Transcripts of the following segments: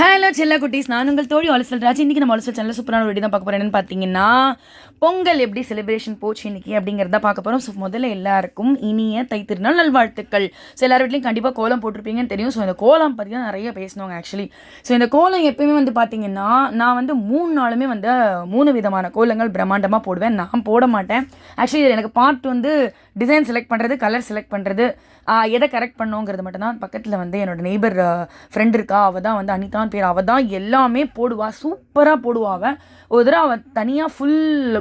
Hello செல்ல குட்டீஸ். நான் உங்கள் தோழி ஒலிசல் ராஜ். இன்றைக்கி நம்ம ஒலிசல் சேனலில் சூப்பரான வீடியோ தான் பார்க்க போகிறேன் பார்த்தீங்கன்னா பொங்கல் எப்படி செலிப்ரேஷன் போச்சு இன்னைக்கு அப்படிங்கிறத பார்க்க போகிறோம் ஸோ முதல்ல எல்லாருக்கும் இனிய தைத்திருநாள் நல்வாழ்த்துக்கள். ஸோ எல்லார் வீட்லையும் கண்டிப்பாக கோலம் போட்டிருப்பீங்கன்னு தெரியும். ஸோ இந்த கோலம் பற்றி தான் நிறைய பேசினவங்க ஆக்சுவலி ஸோ இந்த கோலம் எப்பயுமே வந்து பார்த்தீங்கன்னா நான் வந்து மூணு நாளுமே வந்து மூணு விதமான கோலங்கள் பிரம்மாண்டமாக போடுவேன். நான் போட மாட்டேன். ஆக்சுவலி எனக்கு பார்ட் வந்து டிசைன் செலக்ட் பண்ணுறது கலர் செலக்ட் பண்ணுறது எதை கரெக்ட் பண்ணுங்கிறது மட்டும்தான். பக்கத்தில் வந்து என்னோடய நெய்பர் ஃப்ரெண்ட் இருக்கா அவள் தான் வந்து அனிதான் பேர். அவள் தான் எல்லாமே போடுவாள் சூப்பராக போடுவாள் அவள் ஒரு தடவை அவள் தனியாக ஃபுல்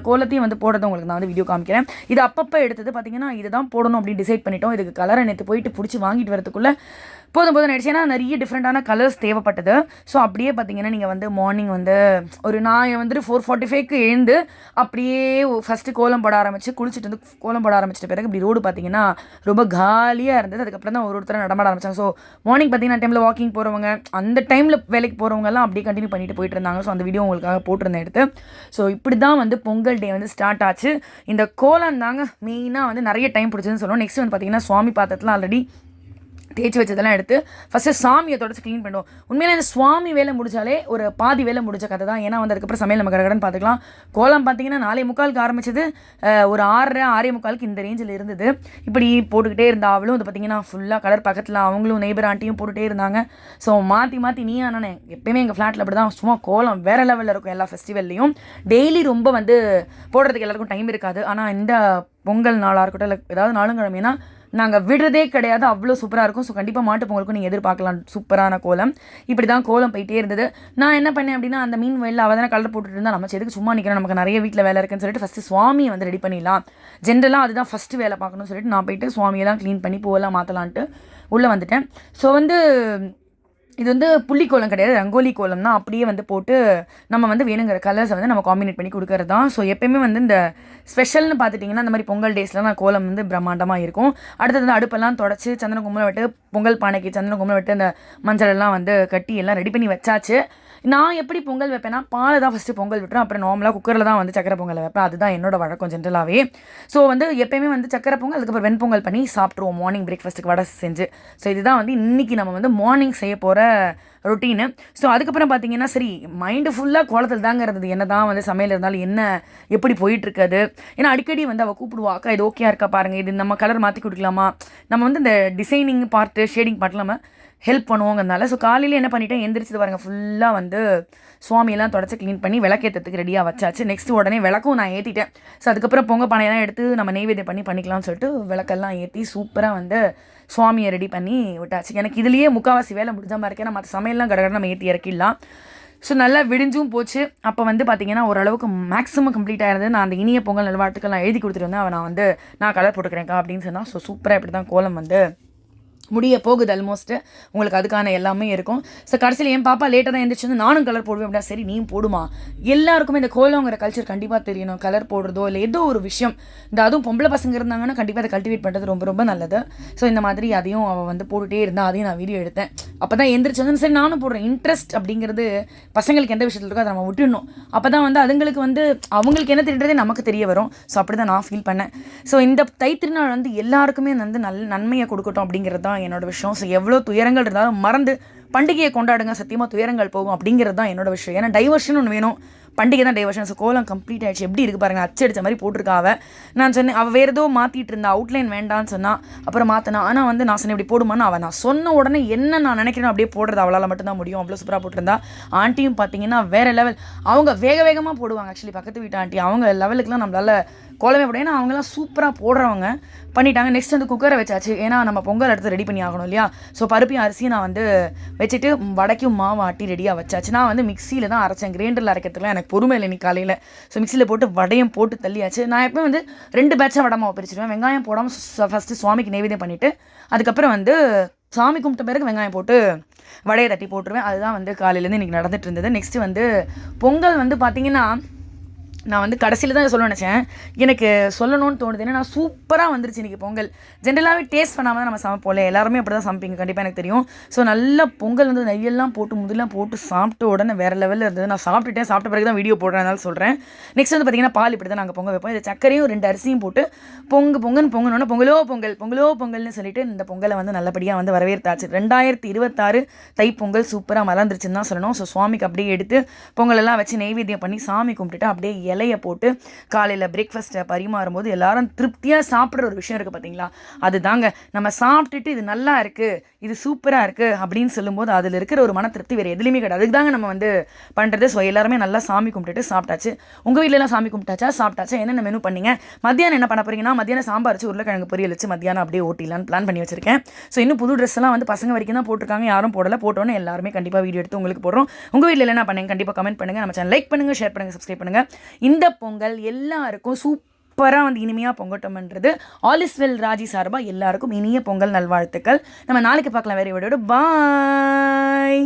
கோலத்தையும் வந்து போடுறத உங்களுக்கு நான் வந்து வீடியோ காமிக்கிறேன். இது அப்பப்போ எடுத்தது பார்த்தீங்கன்னா இதுதான் போடணும் அப்படின்னு டிசைட் பண்ணிட்டோம். இதுக்கு கலரை நேற்று போயிட்டு பிடிச்சி வாங்கிட்டு வரதுக்குள்ளே போதும் போதும் ஆயிடுச்சு ஏன்னா நிறைய டிஃப்ரெண்ட்டான கலர்ஸ் தேவைப்பட்டது. ஸோ அப்படியே பார்த்தீங்கன்னா நீங்கள் வந்து மார்னிங் வந்து ஒரு நான் வந்துட்டு ஃபோர் ஃபார்ட்டி ஃபைவ்க்கு எழுந்து அப்படியே ஃபஸ்ட்டு கோலம் போட ஆரம்பிச்சு குளிச்சுட்டு வந்து கோலம் போட ஆரம்பிச்சிட்ட பிறகு இப்படி ரோடு பார்த்தீங்கன்னா ரொம்ப காலியாக இருந்தது. அதுக்கப்புறம் தான் ஒரு ஒருத்தர் நடமாட ஆரம்பித்தாங்க ஸோ மார்னிங் பார்த்தீங்கன்னா டைமில் வாக்கிங் போகிறவங்க அந்த டைமில் வேலைக்கு போகிறவங்கலாம் அப்படியே கண்டினியூ பண்ணிட்டு போயிட்டு இருந்தாங்க ஸோ அந்த வீடியோ உங்களுக்காக போட்டிருந்தேன் எடுத்து. ஸோ இப்படி தான் வந்து பொங்கல் டே வந்து ஸ்டார்ட் ஆச்சு. இந்த கோலம் தாங்க மெயினாக வந்து நிறைய டைம் பிடிச்சதுன்னு சொல்லுவோம் நெக்ஸ்ட் வந்து பார்த்தீங்கன்னா சுவாமி பாத்திரத்தில் ஆல்ரெடி தேய்ச்சி வச்சதெல்லாம் எடுத்து ஃபஸ்ட்டு சாமியை தொடச்சி க்ளீன் பண்ணுவோம். உண்மையிலே இந்த சுவாமி வேலை முடிச்சாலே ஒரு பாதி வேலை முடிச்ச கதை தான். ஏன்னா வந்து அதுக்கப்புறம் சமையல் நம்ம கடகடன்னு பார்த்துக்கலாம். கோலம் பார்த்தீங்கன்னா நாலே முக்காலுக்கு ஆரம்பிச்சது ஒரு ஆறரை ஆறே முக்காலுக்கு இந்த ரேஞ்சில் இருந்தது. இப்படி போட்டுக்கிட்டே இருந்தா அவளும் வந்து பார்த்தீங்கன்னா ஃபுல்லாக கலர் பக்கத்தில் அவங்களும் நெய்பர் ஆண்டியும் போட்டுகிட்டே இருந்தாங்க. ஸோ மாற்றி மாற்றி நீ ஆனே எப்பயுமே எங்கள் ஃப்ளாட்டில் அப்படி தான் சும்மா கோலம் வேறு லெவலில் இருக்கும் எல்லா ஃபெஸ்டிவல்லையும் டெய்லி ரொம்ப வந்து போடுறதுக்கு எல்லாருக்கும் டைம் இருக்காது. ஆனால் இந்த பொங்கல் நாளாக இருக்கட்டும் இல்லை ஏதாவது நாளுங்கிழமைனா நாங்கள் விடுறதே கிடையாது. அவ்வளோ சூப்பராக இருக்கும். ஸோ கண்டிப்பாக மாட்டு பொங்கலுக்கும் நீங்கள் எதிர்பார்க்கலாம். சூப்பரான கோலம். இப்படி தான் கோலம் போயிட்டே இருந்தது. நான் என்ன பண்ணேன் அப்படின்னா அந்த மீன் வயலில் அவள் தானே கலர் போட்டுட்டு இருந்தால் நம்ம எதுக்கு சும்மா நிற்கிறோம் நமக்கு நிறைய வீட்டில் வேலை இருக்குன்னு சொல்லிட்டு ஃபஸ்ட்டு சுவாமியை வந்து ரெடி பண்ணிடலாம். ஜென்ரலாக அதுதான் ஃபஸ்ட்டு வேலை பார்க்கணும்னு சொல்லிட்டு நான் போயிட்டு சுவாமியெல்லாம் க்ளீன் பண்ணி பூவெல்லாம் மாற்றலான்ட்டு உள்ளே வந்துட்டேன். ஸோ வந்து இது வந்து புள்ளி கோலம் கிடையாது ரங்கோலி கோலம் தான். அப்படியே வந்து போட்டு நம்ம வந்து வேணுங்கிற கலர்ஸை வந்து நம்ம காம்பினேட் பண்ணி கொடுக்கறது தான். ஸோ எப்பயுமே வந்து இந்த ஸ்பெஷல்னு பார்த்துட்டிங்கன்னா அந்த மாதிரி பொங்கல் டேஸில் நான் கோலம் வந்து பிரம்மாண்டமாக இருக்கும். அடுத்தது வந்து அடுப்பெல்லாம் தொடச்சி சந்தன கும்பலை விட்டு பொங்கல் பானைக்கு சந்தன கும்பலை விட்டு அந்த மஞ்சள் எல்லாம் வந்து கட்டி எல்லாம் ரெடி பண்ணி வச்சாச்சு. நான் எப்படி பொங்கல் வைப்பேன்னா பாலை தான் ஃபஸ்ட்டு பொங்கல் விட்டுரும் அப்புறம் நார்மலாக குக்கரில் தான் வந்து சக்கரை பொங்கல் வைப்பேன். அதுதான் என்னோட வழக்கம் ஜென்ரலாகவே ஸோ வந்து எப்பயுமே வந்து சக்கரை பொங்கல் அதுக்கப்புறம் வெண்பொங்கல் பண்ணி சாப்பிட்ருவோம் மார்னிங் பிரேக்ஃபாஸ்ட்டுக்கு வடை செஞ்சு. ஸோ இதுதான் வந்து இன்றைக்கி நம்ம வந்து மார்னிங் செய்ய போகிற ரொட்டீனு. ஸோ அதுக்கப்புறம் பார்த்தீங்கன்னா சரி மைண்டு ஃபுல்லாக கோலத்தில் தாங்க இருந்தது. என்ன தான் வந்து சமையல் இருந்தாலும் என்ன எப்படி போயிட்டுருக்காது ஏன்னா அடிக்கடி வந்து அவள் கூப்பிடுவா அக்கா இது ஓகேயா இருக்கா பாருங்கள் இது நம்ம கலர் மாற்றி கொடுக்கலாமா? நம்ம வந்து இந்த டிசைனிங் பார்ட்டு ஷேடிங் பார்ட்டில் நம்ம ஹெல்ப் பண்ணுவோங்கிறதுனால ஸோ காலையில் என்ன பண்ணிட்டேன் எந்திரிச்சது பாருங்கள் ஃபுல்லாக வந்து சுவாமியெல்லாம் தொடச்சி க்ளீன் பண்ணி விளக்கேற்றத்துக்கு ரெடியாக வச்சாச்சு. நெக்ஸ்ட் உடனே விளக்கும் நான் ஏற்றிட்டேன் ஸோ அதுக்கப்புறம் பொங்க பானையெல்லாம் எடுத்து நம்ம நெய்வேத்தியம் பண்ணி பண்ணிக்கலாம்னு சொல்லிட்டு விளக்கெல்லாம் ஏற்றி சூப்பராக வந்து சுவாமியை ரெடி பண்ணி விட்டாச்சு. எனக்கு இதுலேயே முக்கால்வாசி வேலை முடிஞ்ச மாதிரி இருக்கேன் மற்ற சமையல்லாம் கடகட நம்ம ஏற்றி இறக்கிடலாம். ஸோ நல்லா விடிஞ்சும் போச்சு. அப்போ வந்து பார்த்தீங்கன்னா ஓரளவுக்கு மேக்ஸிமம் கம்ப்ளீட் ஆயிருந்தது நான் அந்த இனிய பொங்கல் நல்வாழ்த்துக்கள் நான் எழுதி கொடுத்துட்டு வந்தேன் அவன் நான் வந்து நான் கலர் போட்டுக்கிறேன்க்கா அப்படின்னு சொன்னால் ஸோ சூப்பராக இப்படி தான் கோலம் வந்து முடிய போகுது ஆல்மோஸ்ட்டு உங்களுக்கு அதுக்கான எல்லாமே இருக்கும். ஸோ கடைசியில் என் பாப்பா லேட்டாக தான் எழுந்திரிச்சு வந்து நானும் கலர் போடுவேன். அப்படின்னா சரி நீயும் போடுமா? எல்லாருக்குமே இந்த கோலங்கிற கல்ச்சர் கண்டிப்பாக தெரியணும். கலர் போடுறதோ இல்லை ஏதோ ஒரு விஷயம். இந்த அதுவும் பொம்பளை பசங்க இருந்தாங்கன்னா கண்டிப்பாக அதை கல்டிவேட் பண்ணுறது ரொம்ப ரொம்ப நல்லது. ஸோ இந்த மாதிரி அதையும் அவள் வந்து போட்டுகிட்டே இருந்தா அதையும் நான் வீடியோ எடுத்தேன். அப்போ தான் எந்திரிச்சு வந்து சரி நானும் போடுறேன். இன்ட்ரெஸ்ட் அப்படிங்கிறது பசங்களுக்கு எந்த விஷயத்தில் இருக்கோ அதை நம்ம விட்டுடணும். அப்போ தான் வந்து அதுங்களுக்கு வந்து அவங்களுக்கு என்ன தெரியுறதே நமக்கு தெரிய வரும். ஸோ அப்படி தான் நான் ஃபீல் பண்ணேன். ஸோ இந்த தைத்திருநாள் வந்து எல்லாருக்குமே வந்து நல்ல நன்மையை கொடுக்கட்டும் அப்படிங்கிறது தான் என்னோட விஷயம். ஸோ எவ்வளோ துயரங்கள் இருந்தாலும் மறந்து பண்டிகையை கொண்டாடுங்க. சத்தியமாக துயரங்கள் போகும் அப்படிங்கிறது தான் என்னோட விஷயம். ஏன்னா டைவர்ஷன் ஒன்று வேணும். பண்டிகை தான் டைவர்ஷன் ஸோ கோலம் கம்ப்ளீட் ஆயிடுச்சு. எப்படி இருக்கு பாருங்க. அச்சடித்த மாதிரி போட்டிருக்கா அவள் நான் சொன்னேன் அவள் வேறு ஏதோ மாற்றிட்டு இருந்தா. அவுட்லைன் வேண்டான்னு சொன்னால் அப்புறம் மாற்றினா ஆனால் வந்து நான் சொன்னேன் இப்படி போடுமான்னு அவள் நான் சொன்ன உடனே என்ன நான் நினைக்கிறேன் அப்படியே போடுறது அவளால் மட்டும்தான் முடியும். அவ்வளோ சூப்பராக போட்டிருந்தா. ஆண்டியும் பார்த்தீங்கன்னா வேறு லெவல் அவங்க வேக வேகமாக போடுவாங்க ஆக்சுவலி பக்கத்து வீட்டு ஆண்டி. அவங்க லெவலுக்குலாம் நம்மளால குழம்பு போட அவங்கெல்லாம் அவங்களாம் சூப்பராக போடுறவங்க. பண்ணிட்டாங்க. நெக்ஸ்ட் வந்து குக்கரை வச்சாச்சு. ஏன்னா நம்ம பொங்கல் எடுத்து ரெடி பண்ணி ஆகணும் இல்லையா? ஸோ பருப்பையும் அரிசியும் நான் வந்து வச்சுட்டு வடைக்கும் மாவு ஆட்டி ரெடியாக வச்சாச்சு. நான் வந்து மிக்சியில் தான் அரைச்சேன். கிரைண்டரில் அரைக்கிறதுக்குலாம் எனக்கு பொறுமை இல்லை இன்னைக்கு காலையில். ஸோ மிக்சியில் போட்டு வடையும் போட்டு தள்ளியாச்சு. நான் எப்பவும் வந்து ரெண்டு பேட்சாக வடை மாவு பிரிச்சிடுவேன் வெங்காயம் போடாமல் ஃபஸ்ட்டு சுவாமிக்கு நெய்வேதியம் பண்ணிவிட்டு அதுக்கப்புறம் வந்து சாமி கும்பிட்ட பிறகு வெங்காயம் போட்டு வடையை தட்டி போட்டுருவேன். அதுதான் வந்து காலையிலேருந்து இன்றைக்கி நடந்துட்டு இருந்தது. நெக்ஸ்ட்டு வந்து பொங்கல் வந்து பார்த்திங்கன்னா நான் வந்து கடைசியில் தான் சொல்ல நினச்சேன். எனக்கு சொல்லணும்னு தோணுது. ஏன்னா நான் சூப்பராக வந்துருச்சு இன்றைக்கி பொங்கல். ஜென்ரலாகவே டேஸ்ட் பண்ணாமல் தான் நம்ம சமைப்போம்ல. எல்லாருமே அப்படி தான் சமைப்பீங்க. கண்டிப்பாக எனக்கு தெரியும். ஸோ நல்ல பொங்கல் வந்து நெய்யெல்லாம் போட்டு முதலாம் போட்டு சாப்பிட்ட உடனே வேறு லெவலில் இருந்தது. நான் சாப்பிட்டுட்டேன். சாப்பிட்ட பிறகு தான் வீடியோ போடுறதுனால சொல்கிறேன் நெக்ஸ்ட் வந்து பார்த்திங்கன்னா பால் இப்படி தான் நாங்கள் பொங்க வைப்போம். இது சக்கரையும் ரெண்டு அரிசியும் போட்டு பொங்கு பொங்கன்னு பொங்கணும்னா பொங்கலோ பொங்கல் பொங்கலோ பொங்கல்னு சொல்லிட்டு இந்த பொங்கலை வந்து நல்லபடியாக வந்து வரவேற்றாச்சு. ரெண்டாயிரத்தி இருபத்தாறு தைப்பொங்கல் சூப்பராக மறந்துருச்சுன்னு தான் சொல்லணும். ஸோ சுவாமிக்கு அப்படியே எடுத்து பொங்கலெல்லாம் வச்சு நெய்வேத்தியம் பண்ணி சாமி கும்பிட்டுட்டு அப்படியே இலையை போட்டு காலையில் பிரேக்ஃபாஸ்ட்டை பரிமாறும் போது எல்லாரும் திருப்தியாக சாப்பிட்ற ஒரு விஷயம் இருக்குது பார்த்தீங்களா அதுதாங்க. நம்ம சாப்பிட்டுட்டு இது நல்லா இருக்குது இது சூப்பராக இருக்குது அப்படின்னு சொல்லும்போது அதில் இருக்கிற ஒரு மன திருப்தி வேறு எதுலேயுமே கிடையாது. அதுக்கு தாங்க நம்ம வந்து பண்ணுறது ஸோ எல்லாருமே நல்லா சாமி கும்பிட்டுட்டு சாப்பிட்டாச்சு. உங்கள் வீட்டிலலாம் சாமி கும்பிட்டாச்சா? சாப்பிட்டாச்சா? என்னென்ன மெனு பண்ணீங்க? மத்தியானம் என்ன பண்ண போகிறீங்கன்னா மத்தியானம் சாம்பார் வச்சு உருளைக்கிழங்கு பொரியல் வச்சு மத்தியானம் அப்படியே ஓட்டிடலான்னு பிளான் பண்ணி வச்சிருக்கேன். ஸோ இன்னும் புது ட்ரெஸ்லாம் வந்து பசங்க வரைக்கும் தான் போட்டிருக்காங்க. யாரும் போடல. போட்டோன்னு எல்லாருமே கண்டிப்பாக வீடியோ எடுத்து உங்களுக்கு போடுறோம். உங்கள் வீட்டில் என்ன பண்ணுங்க? கண்டிப்பாக கமெண்ட் பண்ணுங்கள் நம்ம சேனல் லைக் பண்ணுங்கள் ஷேர் பண்ணுங்கள் சப்ஸ்கிரைப் பண்ணுங்கள் இந்த பொங்கல் எல்லாருக்கும் சூப்பராக வந்து இனிமையாக பொங்கட்டும்ன்றது ஆல் இஸ் வெல் ராஜி சார்பாக எல்லாருக்கும் இனிய பொங்கல் நல்வாழ்த்துக்கள். நம்ம நாளைக்கு பார்க்கலாம். வேறு வீடியோட பாய்